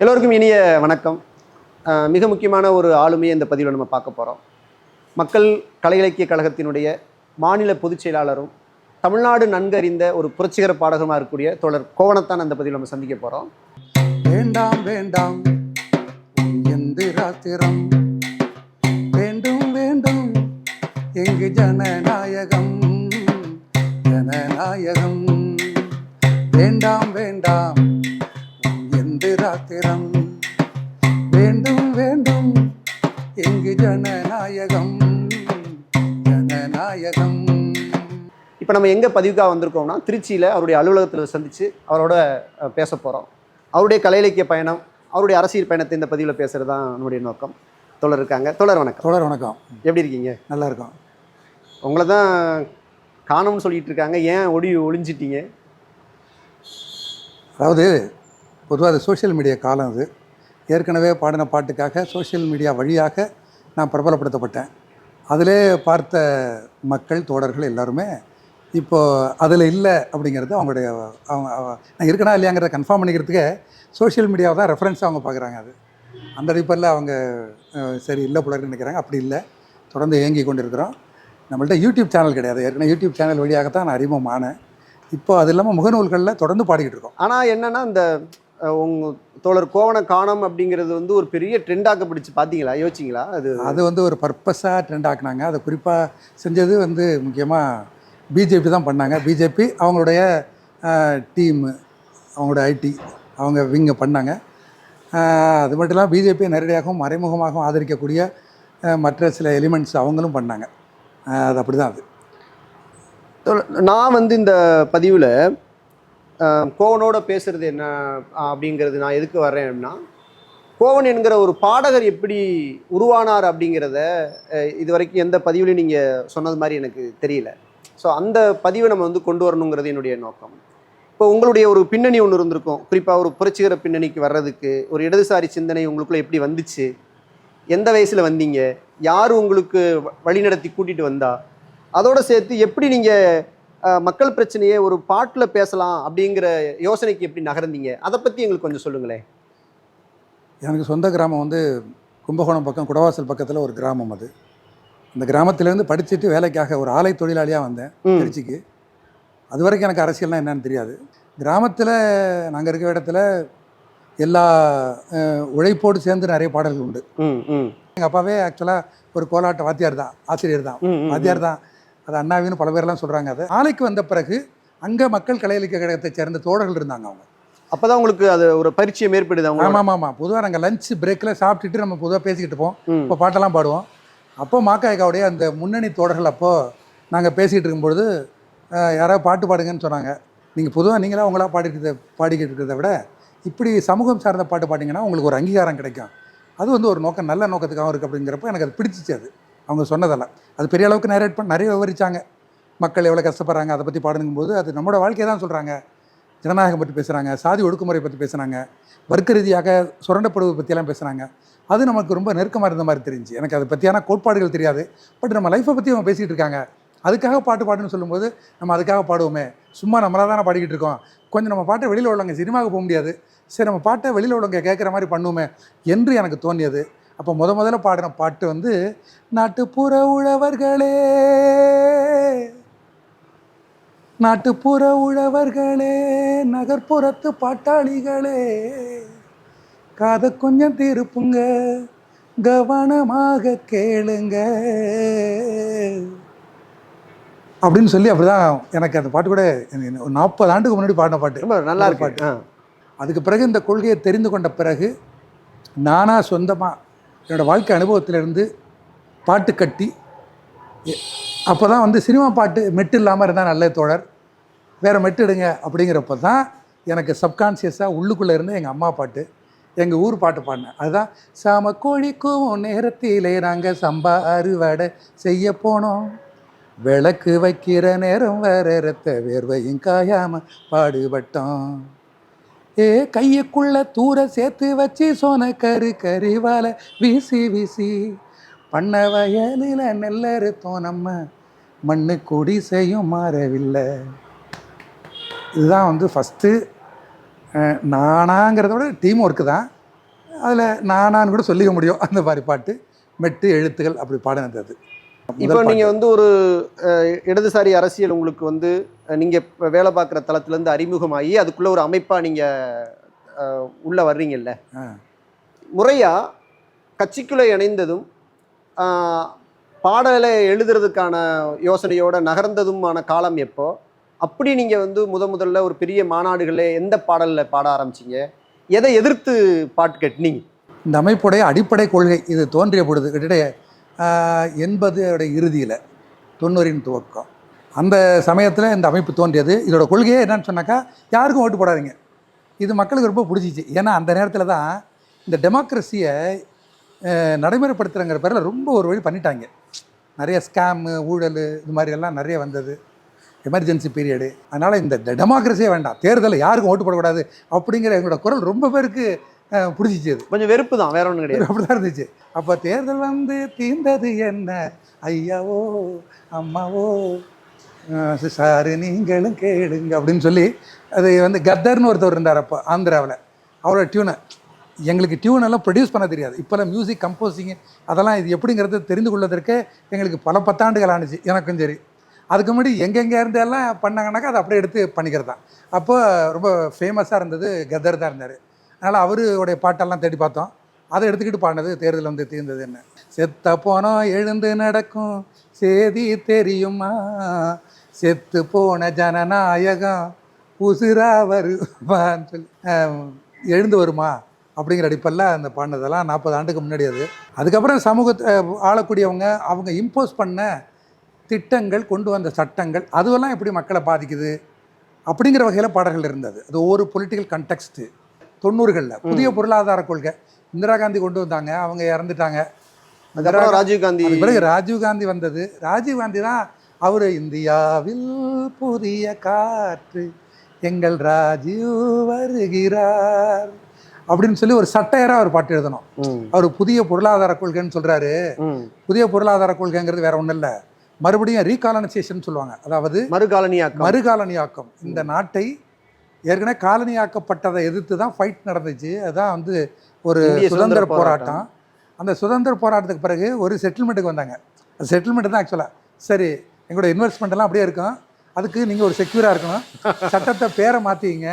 எல்லோருக்கும் இனிய வணக்கம். மிக முக்கியமான ஒரு ஆளுமையை இந்த பதிவில் நம்ம பார்க்க போகிறோம் மக்கள் கலை இலக்கிய கழகத்தினுடைய மாநில பொதுச் செயலாளரும் தமிழ்நாடு நன்கறிந்த ஒரு புரட்சிகர பாடகமாக இருக்கக்கூடிய தோழர் கோவணத்தான் அந்த பதிவில் நம்ம சந்திக்க போகிறோம் வேண்டாம் வேண்டாம் எந்த எந்திராத்திரம் வேண்டும் வேண்டும் எங்கு ஜனநாயகம்? இப்போ நம்ம எங்கே பதிவுக்காக வந்திருக்கோம்னா திருச்சியில் அவருடைய அலுவலகத்தில் சந்தித்து அவரோட பேச போகிறோம் அவருடைய கலை இலக்கிய பயணம் அவருடைய அரசியல் பயணத்தை இந்த பதிவில் பேசுகிறது தான் நம்முடைய நோக்கம். தோழர் இருக்காங்க. தோழர் வணக்கம். தொடர் வணக்கம். எப்படி இருக்கீங்க? நல்லா இருக்கும். உங்களை தான் காணும்னு சொல்லிட்டு இருக்காங்க. ஏன் ஒடி ஒளிஞ்சிட்டீங்க? அதாவது பொதுவாக அது சோஷியல் மீடியா காலம் அது. ஏற்கனவே பாடின பாட்டுக்காக சோஷியல் மீடியா வழியாக நான் பிரபலப்படுத்தப்பட்டேன். அதிலே பார்த்த மக்கள் தோழர்கள் எல்லாருமே இப்போ அதில் இல்லை அப்படிங்கிறது அவங்களுடைய அவங்க அவ- நான் இருக்கனா இல்லையாங்கிறத கன்ஃபார்ம் பண்ணிக்கிறதுக்கு சோஷியல் மீடியாவை தான் ரெஃபரன்ஸ் அவங்க பார்க்குறாங்க அது. அந்த அடிப்படையில் அவங்க சரி இல்லை புலர்னு நினைக்கிறாங்க. அப்படி இல்லை. தொடர்ந்து இயங்கி கொண்டு இருக்கிறோம் நம்மள்ட்ட யூடியூப் சேனல் கிடையாது. ஏற்கனவே யூடியூப் சேனல் வழியாகத்தான் நான் அறிமுகமானேன் இப்போ அது இல்லாமல் முகநூல்களில் தொடர்ந்து பாடிக்கிட்டு இருக்கோம். ஆனால் என்னன்னா இந்த உங்க தோழர் கோவண காணம் அப்படிங்கிறது வந்து ஒரு பெரிய ட்ரெண்டாக்கப்படுச்சு பார்த்தீங்களா யோசிச்சிங்களா? அது அது வந்து ஒரு பர்பஸாக ட்ரெண்ட் ஆக்குனாங்க. அதை குறிப்பாக செஞ்சது வந்து முக்கியமாக பிஜேபி தான் பண்ணாங்க. பிஜேபி அவங்களுடைய டீமு அவங்களோட ஐடி அவங்க விங்க பண்ணாங்க. அது மட்டும் இல்லாமல் பிஜேபியை நேரடியாகவும் மறைமுகமாகவும் ஆதரிக்கக்கூடிய மற்ற சில எலிமெண்ட்ஸ் அவங்களும் பண்ணாங்க. அது அப்படி தான் அது நான் வந்து இந்த பதிவில் கோவனோட பேசுகிறது என்ன அப்படிங்கிறது நான் எதுக்கு வர்றேன் அப்படின்னா கோவன் என்கிற ஒரு பாடகர் எப்படி உருவானார் அப்படிங்கிறத இது வரைக்கும் எந்த பதிவுலையும் நீங்கள் சொன்னது மாதிரி எனக்கு தெரியல. ஸோ அந்த பதிவை நம்ம வந்து கொண்டு வரணுங்கிறது என்னுடைய நோக்கம். இப்போ உங்களுடைய ஒரு பின்னணி ஒன்று இருந்திருக்கும். குறிப்பாக ஒரு புரட்சிகர பின்னணிக்கு வர்றதுக்கு ஒரு இடதுசாரி சிந்தனை உங்களுக்குள்ள எப்படி வந்துச்சு? எந்த வயசில் வந்தீங்க? யார் உங்களுக்கு வ- வழிநடத்தி கூட்டிகிட்டு வந்தா? அதோட சேர்த்து எப்படி நீங்கள் மக்கள் பிரச்சனையை ஒரு பாட்டில் பேசலாம் அப்படிங்கிற யோசனைக்கு எப்படி நகர்ந்தீங்க? அதை பற்றி எங்களுக்கு கொஞ்சம் சொல்லுங்களேன். எனக்கு சொந்த கிராமம் வந்து கும்பகோணம் பக்கம் குடவாசல் பக்கத்தில் ஒரு கிராமம் அது. அந்த கிராமத்திலேருந்து படிச்சுட்டு வேலைக்காக ஒரு ஆலை தொழிலாளியாக வந்தேன். திருச்சிக்கு. அது வரைக்கும் எனக்கு அரசியல்னா என்னன்னு தெரியாது. கிராமத்தில் நாங்கள் இருக்கிற இடத்துல எல்லா உழைப்போடு சேர்ந்து நிறைய பாடல்கள் உண்டு. எங்கள் அப்பாவே ஆக்சுவலாக ஒரு கோலாட்ட வாத்தியார் தான் ஆசிரியர் தான். வாத்தியார் தான். அது அண்ணாவின்னு பல பேர்லாம் சொல்கிறாங்க அது. ஆலைக்கு வந்த பிறகு அங்கே மக்கள் கலை இலக்கிய கழகத்தை சேர்ந்த தோழர்கள் இருந்தாங்க அவங்க. அப்பதான் உங்களுக்கு அது ஒரு பரிச்சயம் ஏற்படுது அவங்க ஆமாம் ஆமாம் பொதுவாக நாங்கள் லஞ்ச் பிரேக்கில் சாப்பிட்டுட்டு நம்ம பொதுவாக பேசிக்கிட்டு இருப்போம். இப்போ பாட்டெல்லாம் பாடுவோம். அப்போ மாக்காய்க்காவுடைய அந்த முன்னணி தோழர்கள் அப்போது நாங்கள் பேசிகிட்டு இருக்கும்பொழுது யாராவது பாட்டு பாடுங்கன்னு சொன்னாங்க. நீங்கள் பொதுவாக நீங்களாக உங்களாக பாடிட்டு பாடிக்கிட்டு இருக்கிறத விட இப்படி சமூகம் சார்ந்த பாட்டு பாடிங்கன்னா உங்களுக்கு ஒரு அங்கீகாரம் கிடைக்கும். அது வந்து ஒரு நோக்கம் நல்ல நோக்கத்துக்காகவும் இருக்குது அப்படிங்கிறப்ப எனக்கு அது பிடிச்சிச்சு அது. அவங்க சொன்னதெல்லாம். அது பெரிய அளவுக்கு நேரேட் பண்ண நிறைய விவரிச்சாங்க. மக்கள் எவ்வளோ கஷ்டப்படுறாங்க அதை பற்றி பாடுங்கும்போது அது நம்மளோட வாழ்க்கையை தான் சொல்கிறாங்க ஜனநாயகம் பற்றி பேசுகிறாங்க சாதி ஒடுக்குமுறை பற்றி பேசுகிறாங்க வர்க்க ரீதியாக சுரண்டப்படுவது பற்றியெல்லாம் பேசுகிறாங்க அது நமக்கு ரொம்ப நெருக்கமாக இருந்த மாதிரி தெரிஞ்சு. எனக்கு அதை பற்றியான கோட்பாடுகள் தெரியாது. பட் நம்ம லைஃப்பை பற்றி அவங்க பேசிகிட்டு இருக்காங்க. அதுக்காக பாட்டு பாடுன்னு சொல்லும்போது நம்ம அதுக்காக பாடுவோமே. சும்மா நம்மளாக தானே பாடிக்கிட்டு இருக்கோம். கொஞ்சம் நம்ம பாட்டை வெளியில் உள்ளவங்க சினிமாவுக்கு போக முடியாது. சரி நம்ம பாட்டை வெளியில் உள்ளவங்க கேட்குற மாதிரி பண்ணுவோமே என்று எனக்கு தோணியது அப்போ முத முதல்ல பாடின பாட்டு வந்து நாட்டுப்புற உழவர்களே நாட்டுப்புற உழவர்களே நகர்ப்புறத்து பாட்டாளிகளே காதை கொஞ்சம் திருப்புங்க கவனமாக கேளுங்க. அப்படின்னு சொல்லி அப்படிதான் எனக்கு அந்த பாட்டு கூட நாற்பது ஆண்டுக்கு முன்னாடி பாடின பாட்டு. நல்லா இருக்கு. பாட்டு. அதுக்கு பிறகு இந்த கொள்கையை தெரிந்து கொண்ட பிறகு நானாக சொந்தமாக என்னோடய வாழ்க்கை அனுபவத்திலிருந்து பாட்டு கட்டி அப்போ தான் வந்து சினிமா பாட்டு மெட்டு இல்லாமல் இருந்தால் நல்ல தோழர். வேறு மெட்டு எடுங்க அப்படிங்கிறப்ப தான் எனக்கு சப்கான்சியஸாக உள்ளுக்குள்ளே இருந்து எங்கள் அம்மா பாட்டு எங்கள் ஊர் பாட்டு பாடினேன். அதுதான் சாம கோழிக்கும் நேரத்திலே நாங்கள் சம்பா அறுவடை செய்ய போனோம். விளக்கு வைக்கிற நேரம் வேற ரத்த வேர்வையும் காயாம பாடுபட்டோம். ஏ கையுக்குள்ள தூர சேர்த்து வச்சு சோன கரு கறிவால வீசி வீசி. பண்ண வயலில் நெல்லறுத்தோம் நம்ம மண்ணு குடிசையும் மாறவில்லை. இதுதான் வந்து ஃபஸ்ட்டு நானாங்கிறத விட டீம் ஒர்க்கு தான். அதில் நானான்னு கூட சொல்லிக்க முடியும். அந்த மாதிரி பாட்டு. மெட்டு எழுத்துகள் அப்படி பாடினது அது. இப்போ நீங்கள் வந்து ஒரு இடதுசாரி அரசியல் உங்களுக்கு வந்து அஹ், நீங்க இப்ப வேலை பார்க்குற தளத்துலேருந்து அறிமுகமாகி அதுக்குள்ள ஒரு அமைப்பா நீங்க அஹ், உள்ள வர்றீங்கல்ல? ஆ. முறையா கட்சிக்குள்ள இணைந்ததும் பாடலை எழுதுறதுக்கான யோசனையோட நகர்ந்ததுமான காலம் எப்போ? அப்படி நீங்கள் வந்து முத முதல்ல ஒரு பெரிய மாநாடுகளில் எந்த பாடலில் பாட ஆரம்பிச்சீங்க? எதை எதிர்த்து பாட்டு கட்டினீங்க இந்த அமைப்புடைய அடிப்படை கொள்கை இது தோன்றிய பொழுது கிட்டத்தட்ட எண்பது இறுதியில் தொண்ணூறின் துவக்கம். அந்த சமயத்தில் இந்த அமைப்பு தோன்றியது. இதோட கொள்கையே என்னன்னு சொன்னாக்கா யாருக்கும் ஓட்டு போடாதீங்க. இது மக்களுக்கு ரொம்ப பிடிச்சிச்சு. ஏன்னா அந்த நேரத்தில் தான் இந்த டெமோக்ரஸியை நடைமுறைப்படுத்துகிறங்கிற பேரில் ரொம்ப ஒரு வழி பண்ணிட்டாங்க. நிறைய ஸ்கேமு ஊழல் இது மாதிரி எல்லாம் நிறைய வந்தது. எமர்ஜென்சி பீரியடு அதனால் இந்த டெமோக்ரஸியே வேண்டாம். தேர்தலில் யாருக்கும் ஓட்டு போடக்கூடாது அப்படிங்கிற எங்களோட குரல் ரொம்ப பேருக்கு பிடிச்சிச்சு. அது கொஞ்சம் வெறுப்பு தான் வேற ஒன்றும் கிடையாது. அப்படிதான் இருந்துச்சு. அப்போ தேர்தல் வந்து தீர்ந்தது என்ன? ஐயாவோ அம்மாவோ சாரு நீங்களும் கேளுங்க அப்படின்னு சொல்லி அது வந்து கத்தர்னு ஒருத்தர் இருந்தார் அப்போ ஆந்திராவில். அவரோட டியூனை எங்களுக்கு டியூன் எல்லாம் ப்ரொடியூஸ் பண்ண தெரியாது. இப்போல்லாம் மியூசிக் கம்போசிங் அதெல்லாம் இது எப்படிங்கிறது தெரிந்து கொள்வதற்கு எங்களுக்கு பல பத்தாண்டுகள் ஆணுச்சு எனக்கும் சரி. அதுக்கு முன்னாடி எங்கெங்கே இருந்து எல்லாம் பண்ணாங்கன்னாக்கா அதை அப்படியே எடுத்து பண்ணிக்கிறது தான். அப்போ ரொம்ப ஃபேமஸாக இருந்தது கதர் தான் இருந்தார். அதனால் அவருடைய பாட்டெல்லாம் தேடி பார்த்தோம். அதை எடுத்துக்கிட்டு பாடினது தேர்தல் வந்து தீர்ந்தது என்ன? செத்த போனோம் எழுந்து நடக்கும் சேதி தெரியுமா? செத்து போன ஜனநாயகம் உசுரா வருமான்னு சொல்லி எழுந்து வருமா? அப்படிங்கிற அடிப்படையில் அந்த பாடினதெல்லாம் நாற்பது ஆண்டுக்கு முன்னாடி அது. அதுக்கப்புறம் சமூகத்தை ஆளக்கூடியவங்க அவங்க இம்போஸ் பண்ண திட்டங்கள் கொண்டு வந்த சட்டங்கள் அதுவெல்லாம் எப்படி மக்களை பாதிக்குது? அப்படிங்கிற வகையில் பாடல்கள் இருந்தது. அது ஒரு பொலிட்டிக்கல் கண்டெக்ஸ்ட்டு தொண்ணூறுகளில். புதிய பொருளாதார கொள்கை. இந்திரா காந்தி கொண்டு வந்தாங்க அவங்க இறந்துட்டாங்க. அதுக்கப்புறம் ராஜீவ் காந்தி அதுக்கு பிறகு ராஜீவ் காந்தி வந்தது. ராஜீவ் காந்தி தான் அவர் இந்தியாவில் புதிய காற்று எங்கள் ராஜீவ் வருகிறார் அப்படின்னு சொல்லி ஒரு சட்டையராக ஒரு பாட்டு எழுதணும். அவர் புதிய பொருளாதார கொள்கைன்னு சொல்றாரு. ம். புதிய பொருளாதார கொள்கைங்கிறது வேற ஒன்றும் இல்லை. மறுபடியும் ரீகாலனைசேஷன் சொல்லுவாங்க. அதாவது மறுகாலனியாக்கம். மறுகாலனியாக்கம். இந்த நாட்டை ஏற்கனவே காலனியாக்கப்பட்டதை எதிர்த்து தான் ஃபைட் நடந்துச்சு. அதுதான் வந்து ஒரு சுதந்திர போராட்டம். அந்த சுதந்திர போராட்டத்துக்கு பிறகு ஒரு செட்டில்மெண்ட்டுக்கு வந்தாங்க. அந்த செட்டில்மெண்ட் தான் ஆக்சுவலாக சரி எங்களோட இன்வெஸ்ட்மெண்ட் எல்லாம் அப்படியே இருக்கும். அதுக்கு நீங்கள் ஒரு செக்யூராக இருக்கணும். சட்டத்தை பேரை மாற்றிங்க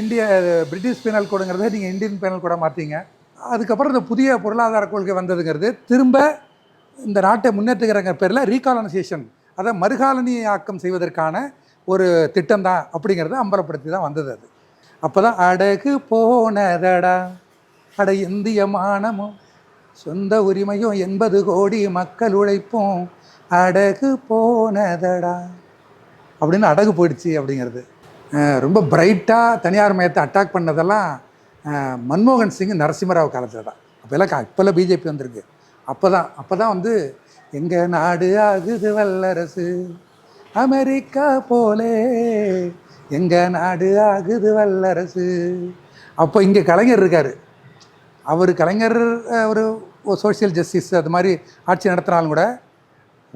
இந்திய பிரிட்டிஷ் பீனல் கோடுங்கிறத நீங்கள் இந்தியன் பீனல் கோடை மாற்றிங்க அதுக்கப்புறம் இந்த புதிய பொருளாதார கொள்கை வந்ததுங்கிறது திரும்ப இந்த நாட்டை முன்னேற்றுகிறங்க பேரில் ரீகாலனைசேஷன் அதை மறுகாலனியாக்கம் செய்வதற்கான ஒரு திட்டம் தான் அப்படிங்கிறத அம்பலப்படுத்தி தான் வந்தது அது. அப்போ தான் அடகு போனதடா அட இந்திய மானமும் சொந்த உரிமையும் எண்பது கோடி மக்கள் உழைப்பும் அடகு போனதடா அப்படின்னு அடகு போயிடுச்சு அப்படிங்கிறது. ரொம்ப பிரைட்டாக தனியார் மையத்தை அட்டாக் பண்ணதெல்லாம் மன்மோகன் சிங் நரசிம்மராவ் காலத்தில் தான் அப்போல்லாம் கா இப்போல்லாம் பிஜேபி வந்திருக்கு. அப்போ தான் அப்போ தான் வந்து எங்கள் நாடு ஆகுது வல்லரசு அமெரிக்கா போலே எங்கள் நாடு ஆகுது வல்லரசு. அப்போ இங்கே கலைஞர் இருக்கார். அவர் கலைஞர் ஒரு சோஷியல் ஜஸ்டிஸ் அது மாதிரி ஆட்சி நடத்தினாலும் கூட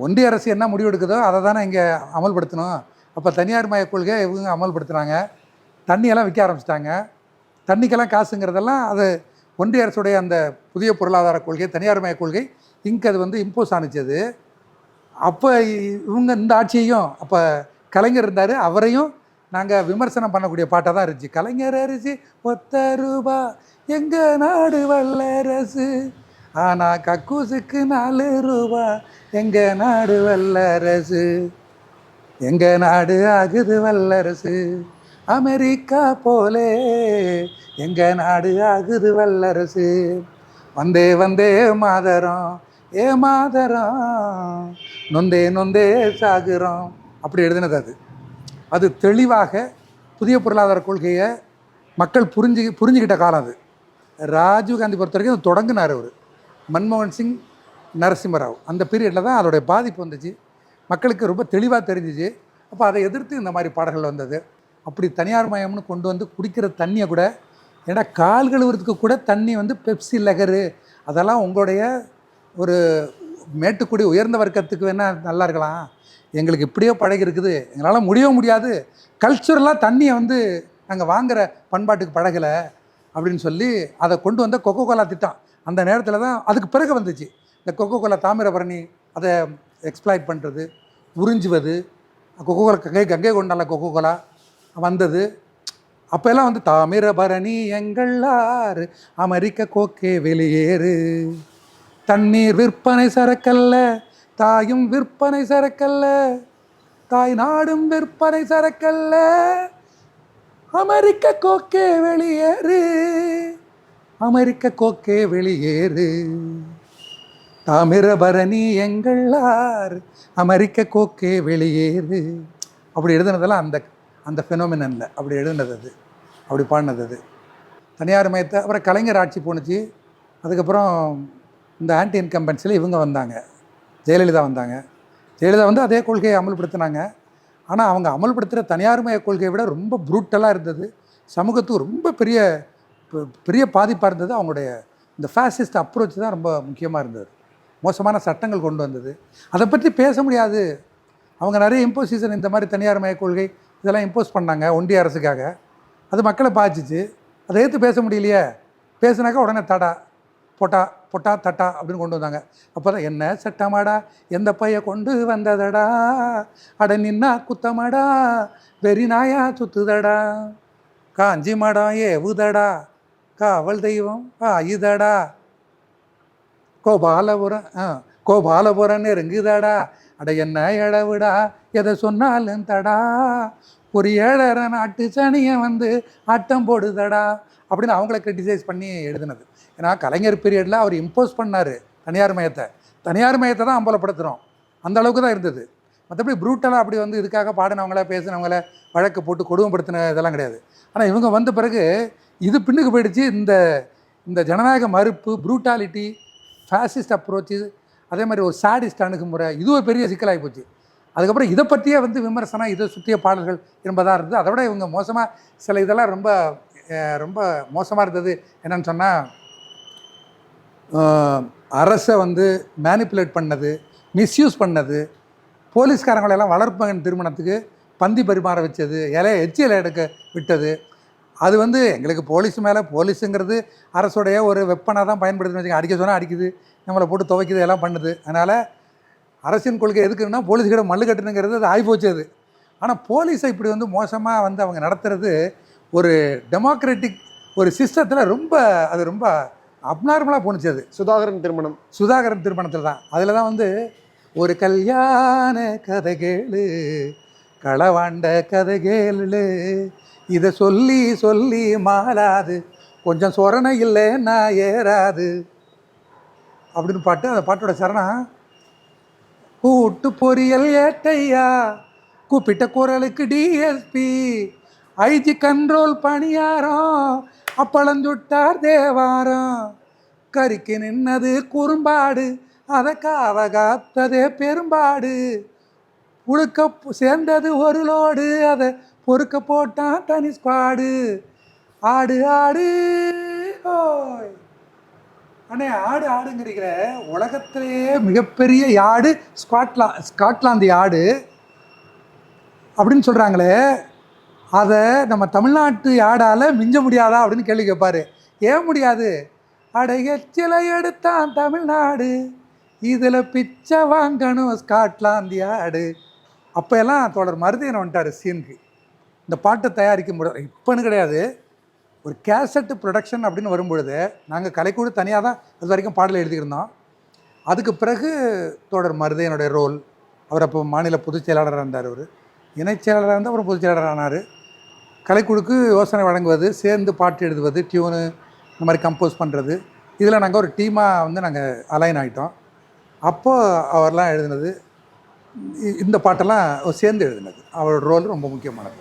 ஒன்றிய அரசு என்ன முடிவு எடுக்குதோ அதை தானே இங்கே அமல்படுத்தணும். அப்போ தனியார் மய கொள்கை இவங்க அமல்படுத்துனாங்க. தண்ணியெல்லாம் விற்க ஆரம்பிச்சிட்டாங்க. தண்ணிக்கெல்லாம் காசுங்கிறதெல்லாம் அது ஒன்றிய அரசுடைய அந்த புதிய பொருளாதார கொள்கை தனியார் மய கொள்கை இங்கே அது வந்து இம்போஸ் ஆணிச்சது அப்போ இவங்க இந்த ஆட்சியையும் அப்போ கலைஞர் இருந்தார் அவரையும் நாங்கள் விமர்சனம் பண்ணக்கூடிய பாட்டாக தான் இருந்துச்சு. கலைஞர் அரிசி ஒத்த ரூபா எங்கள் நாடு வல்லரசு? ஆனால் கக்கூசுக்கு நாலு ரூபா எங்கள் நாடு வல்லரசு? எங்கள் நாடு ஆகுது வல்லரசு? அமெரிக்கா போலே. எங்கள் நாடு ஆகுது வல்லரசு. வந்தே வந்தே மாதரம் ஏ மாதரம். நொந்தே நொந்தே சாகுறோம். அப்படி எழுதினது அது. அது தெளிவாக புதிய பொருளாதார கொள்கையை மக்கள் புரிஞ்சு புரிஞ்சுக்கிட்ட காலம் அது. ராஜீவ் காந்தி பொறுத்த வரைக்கும் அது தொடங்கினார் அவர். மன்மோகன் சிங் நரசிம்மராவ். அந்த பீரியடில் தான் அதோடைய பாதிப்பு வந்துச்சு. மக்களுக்கு ரொம்ப தெளிவாக தெரிஞ்சிச்சு. அப்போ அதை எதிர்த்து இந்த மாதிரி பாடல்கள் வந்தது. அப்படி தனியார் மயம்னு கொண்டு வந்து குடிக்கிற தண்ணியை கூட ஏன்னா கால் கழுவுறதுக்கு கூட தண்ணி வந்து பெப்சி லெகரு அதெல்லாம் உங்களுடைய ஒரு மேட்டுக்குடி உயர்ந்த வர்க்கத்துக்கு வேணால் நல்லா இருக்கலாம். எங்களுக்கு இப்படியோ பழகி இருக்குது. எங்களால் முடியவும் முடியாது. கல்ச்சுரலாக தண்ணியை வந்து நாங்கள் வாங்குகிற பண்பாட்டுக்கு பழகலை அப்படின்னு சொல்லி அதை கொண்டு வந்த கொக்கோ கோலா திட்டம். அந்த நேரத்தில் தான் அதுக்கு பிறகு வந்துச்சு. இந்த கொக்கோ கோலா தாமிரபரணி அதை எக்ஸ்ப்ளாய்ட் பண்ணுறது உறிஞ்சுவது கொக்கோ கோலா கங்கை கங்கை கொண்டால கொக்கோ கோலா வந்தது. அப்போல்லாம் வந்து தாமிரபரணி எங்கள்ளாறு அமெரிக்க கோக்கே வெளியேறு. தண்ணீர் விற்பனை சரக்கல்ல தாயும் விற்பனை சரக்கல்ல தாய் நாடும் விற்பனை சரக்கல்ல அமெரிக்க கோக்கே வெளியேறு. அமெரிக்க கோக்கே வெளியேறு. தாமிரபரணி எங்கள்ளார் அமெரிக்க கோக்கே வெளியேறு. அப்படி எழுதுனதெல்லாம் அந்த அந்த ஃபெனோமினனில் அப்படி எழுதுனது அது அப்படி பாடினது. அது தனியார் மயத்தை அப்புறம் கலைஞர் ஆட்சி போணுச்சு. அதுக்கப்புறம் இந்த ஆன்டி இன்கம்பன்ஸில் இவங்க வந்தாங்க. ஜெயலலிதா வந்தாங்க. ஜெயலலிதா வந்து அதே கொள்கையை அமல்படுத்தினாங்க. ஆனால் அவங்க அமல்படுத்துகிற தனியார் மய கொள்கையை விட ரொம்ப ப்ரூட்டலாக இருந்தது. சமூகத்துக்கு ரொம்ப பெரிய பெரிய பாதிப்பாக இருந்தது. அவங்களுடைய இந்த ஃபேசிஸ்ட் அப்ரோச் தான் ரொம்ப முக்கியமாக இருந்தது. மோசமான சட்டங்கள் கொண்டு வந்தது. அதை பற்றி பேச முடியாது. அவங்க நிறைய இம்போசிஷன் இந்த மாதிரி தனியார் மய கொள்கை இதெல்லாம் இம்போஸ் பண்ணாங்க ஒன்றிய அரசுக்காக. அது மக்களை பாய்ச்சிச்சு அதை எடுத்து பேச முடியலையே. பேசுனாக்கா உடனே தடா பொட்டா பொட்டா தட்டா அப்படின்னு கொண்டு வந்தாங்க. அப்போ தான் என்ன சட்டமாடா எந்த பைய கொண்டு வந்ததடா? அட நின்னா குத்தமாடா வெறி நாயா சுத்துதடா? காஞ்சி மடம் கா காவல் தெய்வம் ஆயுதடா? கோபாலபுரம் ஆ கோபாலபுரம்னு இறங்குதாடா அட என்ன இழவுடா? எதை சொன்னாலும் தடா. ஒரு ஏழரை நாட்டு சனியை வந்து ஆட்டம் போடுதடா. அப்படின்னு அவங்கள கிரிட்டிசைஸ் பண்ணி எழுதுனது. ஏன்னா கலைஞர் பீரியடில் அவர் இம்போஸ் பண்ணார் தனியார் மயத்தை. தனியார் மயத்தை தான் அம்பலப்படுத்துகிறோம் அந்த அளவுக்கு தான் இருந்தது. மற்றபடி ப்ரூட்டலாக அப்படி வந்து இதுக்காக பாடினவங்கள பேசினவங்கள வழக்கு போட்டு கொடுமைப்படுத்தின இதெல்லாம் கிடையாது. ஆனால் இவங்க வந்த பிறகு இது பின்னுக்கு போயிடுச்சு. இந்த இந்த ஜனநாயக மறுப்பு ப்ரூட்டாலிட்டி ஃபேசிஸ்ட் அப்ரோச்சு அதே மாதிரி ஒரு சாடிஸ்ட் அணுகுமுறை இது ஒரு பெரிய சிக்கலாகி போச்சு. அதுக்கப்புறம் இதை பற்றியே வந்து விமர்சனம் இதை சுற்றிய பாடல்கள் என்பதாக இருந்தது. அதை விட இவங்க மோசமாக சில இதெல்லாம் ரொம்ப ரொம்ப மோசமாக இருந்தது என்னன்னு சொன்னால் அரசை வந்து மேனிப்புலேட் பண்ணது மிஸ்யூஸ் பண்ணது போலீஸ்காரங்களெல்லாம் வளர்ப்பு வளர்ப்பகன் திருமணத்துக்கு பந்தி பரிமாற வச்சது இலைய எச்சியில் எடுக்க விட்டது. அது வந்து எங்களுக்கு போலீஸ் மேலே போலீஸுங்கிறது அரசுடைய ஒரு வெப்பனாக தான் பயன்படுத்துன்னு வச்சுக்கோங்க. அடிக்க சொன்னால் அடிக்குது. நம்மளை போட்டு துவைக்குது எல்லாம் பண்ணுது. அதனால் அரசின் கொள்கை எதுக்குன்னா போலீஸ்கிட்ட மல்லு கட்டணுங்கிறது அது ஆகிப்போச்சு அது. ஆனால் போலீஸை இப்படி வந்து மோசமாக வந்து அவங்க நடத்துறது ஒரு டெமோக்ராட்டிக் ஒரு சிஸ்டத்தில் ரொம்ப அது ரொம்ப அப்நார்மலாக போணுச்சு அது. சுதாகரன் திருமணம். சுதாகரன் திருமணத்தில் தான். அதில் தான் வந்து ஒரு கல்யாண கதை கேளு களவாண்ட கதை கேளு. இதை சொல்லி சொல்லி மாறாது. கொஞ்சம் சொரணை இல்லை நான் ஏறாது. அப்படின்னு பாட்டு அந்த பாட்டோட சரணம் கூட்டு பொரியல் ஏட்டையா? கூப்பிட்ட குரலுக்கு டிஎஸ்பி ஐஜி கண்ட்ரோல் பணியாரம். அப்பளஞ்சுட்டார் தேவாரம். கறிக்கு நின்னது குறும்பாடு. அதை காவ காத்ததே பெரும்பாடு. உழுக்க சேர்ந்தது ஒரு லோடு. அதை பொறுக்க போட்டான் தனி ஸ்குவாடு ஆடு ஆடு ஓய். அண்ணே ஆடு ஆடுங்கிறீங்க உலகத்திலேயே மிகப்பெரிய யாடு ஸ்காட்லா ஸ்காட்லாந்து யாடு அப்படின்னு சொல்கிறாங்களே அதை நம்ம தமிழ்நாட்டு யாடால் மிஞ்ச முடியாதா அப்படின்னு கேள்வி கேட்பார். ஏன் முடியாது? அடையச்சிலை எடுத்தான் தமிழ்நாடு இதில் பிச்சை வாங்கணும் ஸ்காட்லாந்து யாடு. அப்போ எல்லாம் தொடர் மருதையன் வந்துட்டார் சீனுக்கு. இந்த பாட்டை தயாரிக்கும் போது இப்போன்னு கிடையாது. ஒரு கேசட்டு ப்ரொடக்ஷன் அப்படின்னு வரும்பொழுது நாங்கள் கலைக்குழு தனியாக தான் அது வரைக்கும் பாடல் எழுதியிருந்தோம். அதுக்கு பிறகு தோழர் மருதையனுடைய ரோல் அவர் அப்போ மாநில பொதுச் செயலாளராக இருந்தார் அவர். இணைச் செயலாளராக இருந்தால் அப்புறம் பொதுச் செயலாளர் ஆனார். கலைக்குழுக்கு யோசனை வழங்குவது சேர்ந்து பாட்டு எழுதுவது டியூனு இந்த மாதிரி கம்போஸ் பண்ணுறது இதில் நாங்கள் ஒரு டீமாக வந்து நாங்கள் அலைன் ஆகிட்டோம் அப்போது அவர்லாம் எழுதினது இ- இந்த பாட்டெல்லாம் சேர்ந்து எழுதினது. அவரோட ரோல் ரொம்ப முக்கியமானது.